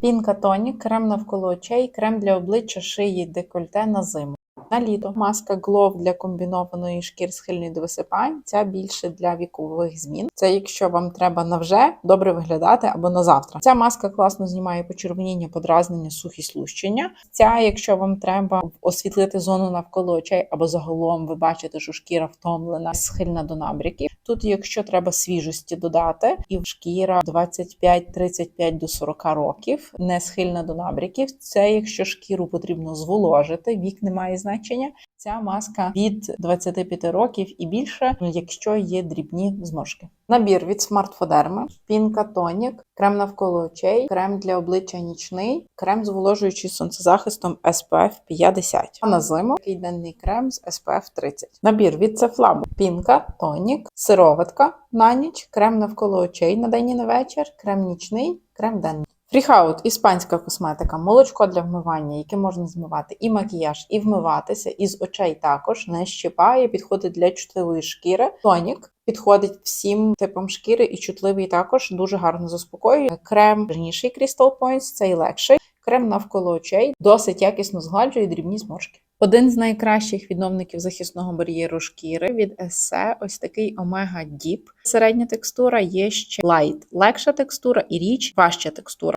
Пінка тонік, крем навколо очей, крем для обличчя, шиї, декольте на зиму. На літо маска Glow для комбінованої шкір схильної до висипань. Ця більше для вікових змін. Це якщо вам треба на вже добре виглядати або на завтра. Ця маска класно знімає почервоніння, подразнення, сухість лущення. Ця, якщо вам треба освітлити зону навколо очей або загалом ви бачите, що шкіра втомлена, схильна до набряків. Тут, якщо треба свіжості додати, і шкіра 25-35 до 40 років, не схильна до набряків. Це якщо шкіру потрібно зволожити, вік не має значення. Ця маска від 25 років і більше, якщо є дрібні зморшки. Набір від Смартфодерми, пінка тонік, крем навколо очей, крем для обличчя нічний, крем зволожуючий сонцезахистом SPF 50. А на зиму такий денний крем з SPF 30. Набір від Ceflab, пінка, тонік, сироватка на ніч, крем навколо очей на день і на вечір, крем нічний, крем денний. Фріхаут іспанська косметика, молочко для вмивання, яке можна змивати і макіяж, і вмиватися, і з очей також не щипає, підходить для чутливої шкіри. Тонік підходить всім типам шкіри і чутливий також дуже гарно заспокоює. Крем жирніший Crystal Points, цей легший. Крем навколо очей досить якісно згладжує дрібні зморшки. Один з найкращих відновників захисного бар'єру шкіри від Esse, ось такий Omega Deep. Середня текстура є ще Light, легша текстура і річ важча текстура.